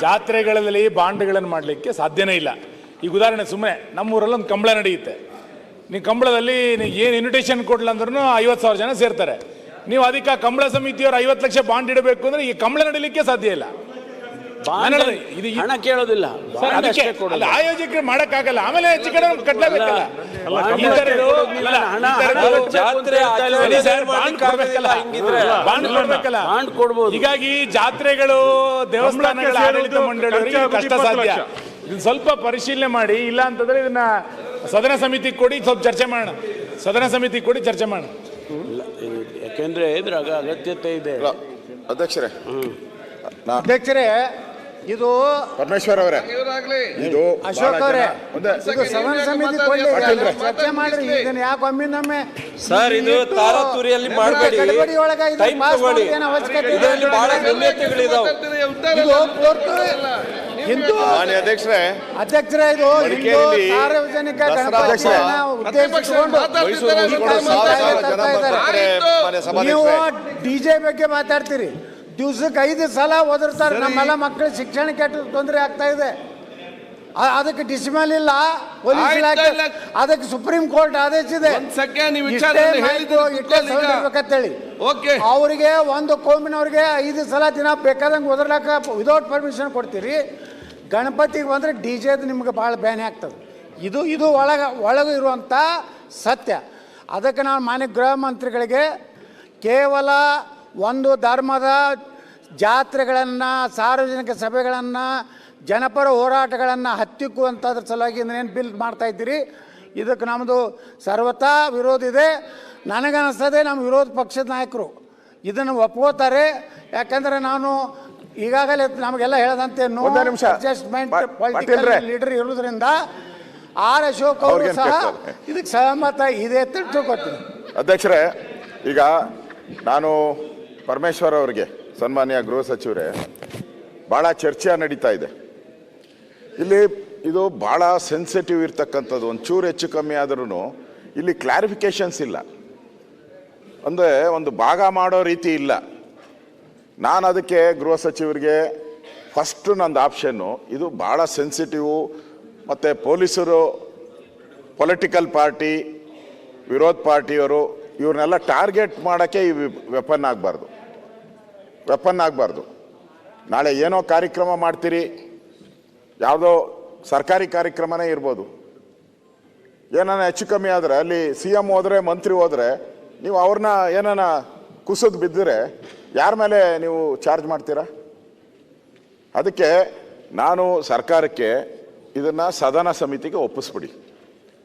ಜಾತ್ರೆಗಳಲ್ಲಿ ಬಾಂಡ್ಗಳನ್ನು ಮಾಡಲಿಕ್ಕೆ ಸಾಧ್ಯನೇ ಇಲ್ಲ. ಈಗ ಉದಾಹರಣೆ ಸುಮ್ಮನೆ ನಮ್ಮೂರಲ್ಲಿ ಒಂದು ಕಂಬಳ ನಡೆಯುತ್ತೆ. ನೀವು ಕಂಬಳದಲ್ಲಿ ಏನು ಇನ್ವಿಟೇಷನ್ ಕೊಡ್ಲಿಲ್ಲ ಅಂದ್ರೂ ಐವತ್ತು ಸಾವಿರ ಜನ ಸೇರ್ತಾರೆ. ನೀವು ಅದಕ್ಕೆ ಆ ಕಂಬಳ ಸಮಿತಿಯವರು ಐವತ್ತು ಲಕ್ಷ ಬಾಂಡ್ ಇಡಬೇಕು ಅಂದರೆ ಈ ಕಂಬಳ ನಡೀಲಿಕ್ಕೆ ಸಾಧ್ಯ ಇಲ್ಲ ಬಾಂಡ್ ನಾನು ಹೇಳೋದು, ಇದು- ಹಣ ಕೇಳೋದಿಲ್ಲ. ಆಯೋಜಕರು ಮಾಡಕ್ಕಾಗಲ್ಲ. ಆಮೇಲೆ ಹೆಚ್ಚು ಕಡೆ ಕಟ್ಟಲೇಬೇಕಲ್ಲ ಬಾಂಡ್ ಕೊಡ್ಬೋದು. ಹೀಗಾಗಿ ಜಾತ್ರೆಗಳು ದೇವಸ್ಥಾನಗಳ ಆಡಳಿತ ಮಂಡಳಿ ಮಂಡಳಿಯವರಿಗೆ ಕಷ್ಟ ಸಾಧ್ಯ. ಸ್ವಲ್ಪ ಪರಿಶೀಲನೆ ಮಾಡಿ ಇಲ್ಲ ಅಂತಂದ್ರೆ ಇದನ್ನ ಸದನ ಸಮಿತಿ ಕೊಡಿ ಸ್ವಲ್ಪ ಚರ್ಚೆ ಮಾಡೋಣ. ಸದನ ಸಮಿತಿ ಕೊಡಿ ಚರ್ಚೆ ಮಾಡೋಣ. ಯಾಕೆಂದ್ರೆ ಇದ್ರಾಗ ಅಗತ್ಯತೆ ಇದೆ. ಅಧ್ಯಕ್ಷರೇ. ಅಧ್ಯಕ್ಷರೇ ಇದು ಪರಮೇಶ್ವರ್ ಅವರೇ. ಇದು ಅಶೋಕ್ ಅವರೇ ಇದು ಸದನ ಸಮಿತಿ. ಚರ್ಚೆ ಮಾಡ್ರಿ ಇದನ್ನ ಯಾಕೆ ಒಮ್ಮಿಂದೊಮ್ಮೆ ಸರ್ ಇದು ತಾರಾತುರಿಯಲ್ಲಿ ಮಾಡಬೇಡಿ. ಗಡಿಬಿಡಿ ಒಳಗೆ ಇದು ಅವಶ್ಯಕತೆ ಇದರಲ್ಲಿ ಬಹಳ ಇದು ಹಿಂದೂ ಅಧ್ಯಕ್ಷರೇ ಅಧ್ಯಕ್ಷರೇ ಇದು ಹಿಂದೂ ಸಾರ್ವಜನಿಕ ಗಣಪತಿಯನ್ನ ಉದ್ದೇಶಿಸಿಕೊಂಡು ನೀವು ಡಿಜೆ ಬಗ್ಗೆ ಮಾತಾಡ್ತೀರಿ. ದಿವ್ಸಕ್ಕೆ ಐದು ಸಲ ಓದಿರ್ತಾರೆ. ನಮ್ಮೆಲ್ಲ ಮಕ್ಕಳು ಶಿಕ್ಷಣ ಕೆಟ್ಟ ತೊಂದರೆ ಆಗ್ತಾ ಇದೆ. ಅದಕ್ಕೆ ಡಿಸಿಮಲ್ ಇಲ್ಲ. ಪೊಲೀಸ್ ಇಲಾಖೆ ಅದಕ್ಕೆ ಸುಪ್ರೀಂ ಕೋರ್ಟ್ ಆದೇಶ ಇದೆ. ಓಕೆ. ಅವರಿಗೆ ಒಂದು ಕೋಮಿನವ್ರಿಗೆ ಐದು ಸಲ ದಿನ ಬೇಕಾದಂಗೆ ಓದರ್ಲಾಕ ವಿದೌಟ್ ಪರ್ಮಿಷನ್ ಕೊಡ್ತೀರಿ. ಗಣಪತಿಗೆ ಬಂದರೆ ಡಿ ಜೆದು ನಿಮ್ಗೆ ಭಾಳ ಬ್ಯಾನೆ ಆಗ್ತದೆ. ಇದು ಇದು ಒಳಗೆ ಒಳಗೆ ಇರುವಂಥ ಸತ್ಯ. ಅದಕ್ಕೆ ನಾನು ಮಾನ್ಯ ಗೃಹ ಮಂತ್ರಿಗಳಿಗೆ ಕೇವಲ ಒಂದು ಧರ್ಮದ ಜಾತ್ರೆಗಳನ್ನು ಸಾರ್ವಜನಿಕ ಸಭೆಗಳನ್ನು ಜನಪರ ಹೋರಾಟಗಳನ್ನು ಹತ್ತಿಕ್ಕುವಂಥದ್ರ ಸಲುವಾಗಿ ಏನು ಬಿಲ್ ಮಾಡ್ತಾ ಇದ್ದೀರಿ? ಇದಕ್ಕೆ ನಮ್ಮದು ಸರ್ವತಾ ವಿರೋಧ ಇದೆ. ನನಗನ್ನಿಸ್ತದೆ ನಮ್ಮ ವಿರೋಧ ಪಕ್ಷದ ನಾಯಕರು ಇದನ್ನು ಒಪ್ಕೋತಾರೆ. ಯಾಕಂದರೆ ನಾನು ಈಗಾಗಲೇ ನಮಗೆಲ್ಲ ಹೇಳದಂತೆ ನೋ. ಅಡ್ಜಸ್ಟ್ಮೆಂಟ್ ಪೊಲಿಟಿಕಲ್ ಲೀಡರ್ ಇರೋದ್ರಿಂದ ಆರ್ ಅಶೋಕ್ ಅವರು ಸಹ ಇದಕ್ಕೆ ಸಹಮತ ಇದೆ ಅಂತ ತಿಳ್ಕೊತೀನಿ. ಅಧ್ಯಕ್ಷರೇ ಈಗ ನಾನು ಪರಮೇಶ್ವರ್ ಅವರಿಗೆ ಸನ್ಮಾನ್ಯ ಗೃಹ ಸಚಿವರೇ, ಬಹಳ ಚರ್ಚೆ ನಡೀತಾ ಇದೆ. ಇಲ್ಲಿ ಇದು ಬಹಳ ಸೆನ್ಸಿಟಿವ್ ಇರ್ತಕ್ಕಂಥದ್ದು ಒಂದು ಚೂರು ಹೆಚ್ಚು ಕಮ್ಮಿ ಆದ್ರೂ ಇಲ್ಲಿ ಕ್ಲಾರಿಫಿಕೇಷನ್ಸ್ ಇಲ್ಲ. ಅಂದರೆ ಒಂದು ಭಾಗ ಮಾಡೋ ರೀತಿ ಇಲ್ಲ. ನಾನು ಅದಕ್ಕೆ ಗೃಹ ಸಚಿವರಿಗೆ ಫಸ್ಟ್ ನಂದು ಆಪ್ಷನ್ನು ಇದು ಭಾಳ ಸೆನ್ಸಿಟಿವು ಮತ್ತು ಪೊಲೀಸರು ಪೊಲಿಟಿಕಲ್ ಪಾರ್ಟಿ ವಿರೋಧ ಪಾರ್ಟಿಯವರು ಇವ್ರನ್ನೆಲ್ಲ ಟಾರ್ಗೆಟ್ ಮಾಡೋಕ್ಕೆ ಈ ವೆಪನ್ ಆಗಬಾರ್ದು. ವೆಪನ್ ಆಗಬಾರ್ದು. ನಾಳೆ ಏನೋ ಕಾರ್ಯಕ್ರಮ ಮಾಡ್ತೀರಿ, ಯಾವುದೋ ಸರ್ಕಾರಿ ಕಾರ್ಯಕ್ರಮನೇ ಇರ್ಬೋದು. ಏನಾನ ಹೆಚ್ಚು ಕಮ್ಮಿ ಆದರೆ, ಅಲ್ಲಿ ಸಿ ಎಂ ಹೋದರೆ, ಮಂತ್ರಿ ಹೋದರೆ, ನೀವು ಅವ್ರನ್ನ ಏನಾನ ಕುಸಿದು ಬಿದ್ದರೆ ಯಾರ ಮೇಲೆ ನೀವು ಚಾರ್ಜ್ ಮಾಡ್ತೀರಾ? ಅದಕ್ಕೆ ನಾನು ಸರ್ಕಾರಕ್ಕೆ ಇದನ್ನು ಸದನ ಸಮಿತಿಗೆ ಒಪ್ಪಿಸ್ಬಿಡಿ.